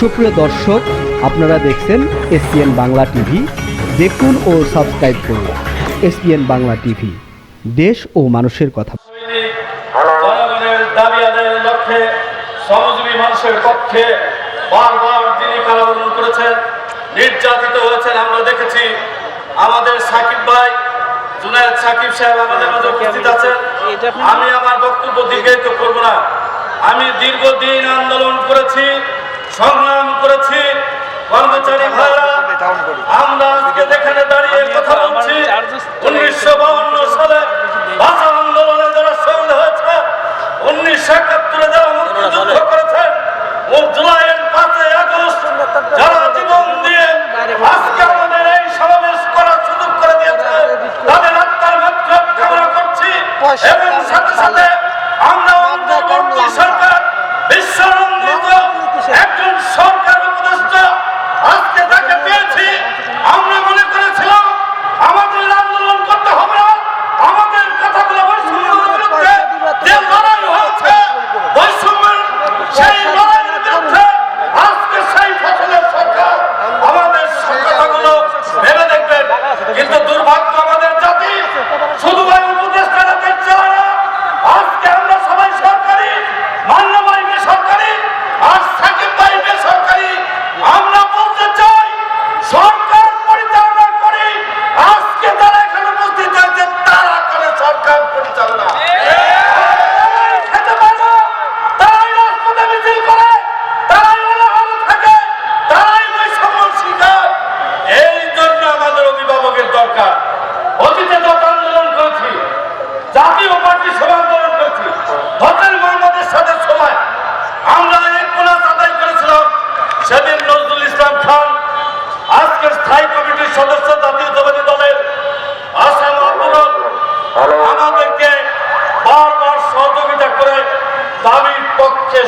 সুপ্রিয় দর্শক, আপনারা দেখছেন এসপিএন বাংলা টিভি। দেখুন ও সাবস্ক্রাইব করুন এসপিএন বাংলা টিভি। দেশ ও মানুষের কথা। লক্ষ্যে মানুষের করেছেন, নির্যাতিত হয়েছেন। আমরা দেখেছি আমাদের সাকিব ভাই, জুনায়দ সাকিব সাহেব আমাদের মাঝে উপস্থিত আছেন। আমি আমার বক্তব্য দীর্ঘায়িত করব না। আমি দীর্ঘদিন আন্দোলন করেছি, সংগ্রাম কর্মচারী ভাইরা আমরা আজকে যেখানে দাঁড়িয়ে কথা বলছি উনিশশো বাউন্ন সালে ভাষা আন্দোলনে যারা শহীদ হয়েছে উনিশশো একাত্তরে যারা মুক্তিযুদ্ধ করেছেন ও জুলাইয়ের পাঁচই আগস্ট যারা জীবন দিয়ে আজকে আমাদের এই সমাবেশ করার সুযোগ করে দিয়েছে তাদের আত্মার মাত্র কামনা করছি। এবং সাথে সাথে আমরা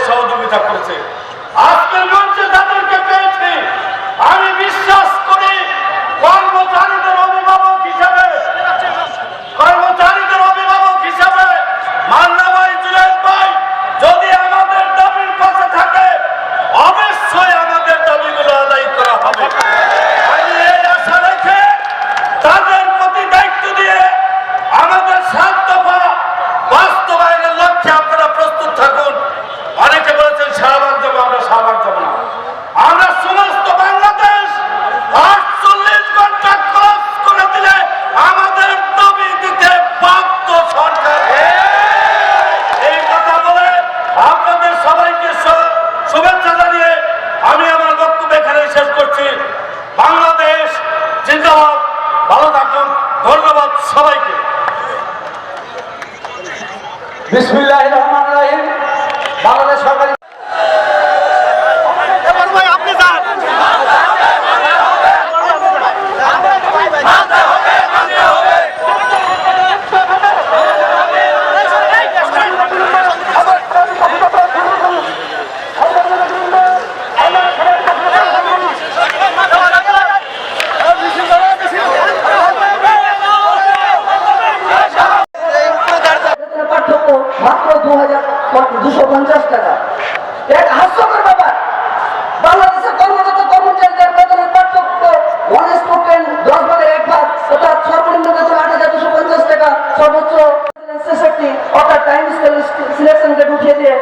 সহযোগিতা করেছে। বিসমিল্লাহ রহমান রাহিম। বাংলাদেশ সরকারি মাত্র দু হাজার দুশো পঞ্চাশ টাকা। এক হাস্যকর ব্যাপার। বাংলাদেশের কর্মরত কর্মচারীদের বেতনের পার্থক্য ওয়ান ইস দশ ভাগের এক ভাগ, অর্থাৎ সর্বনিম্ন বেতন আট হাজার দুশো পঞ্চাশ টাকা। সর্বোচ্চ ছেষট্টি অর্থাৎ টাইম স্কেল সিলেকশন গ্রেড উঠিয়ে দিয়ে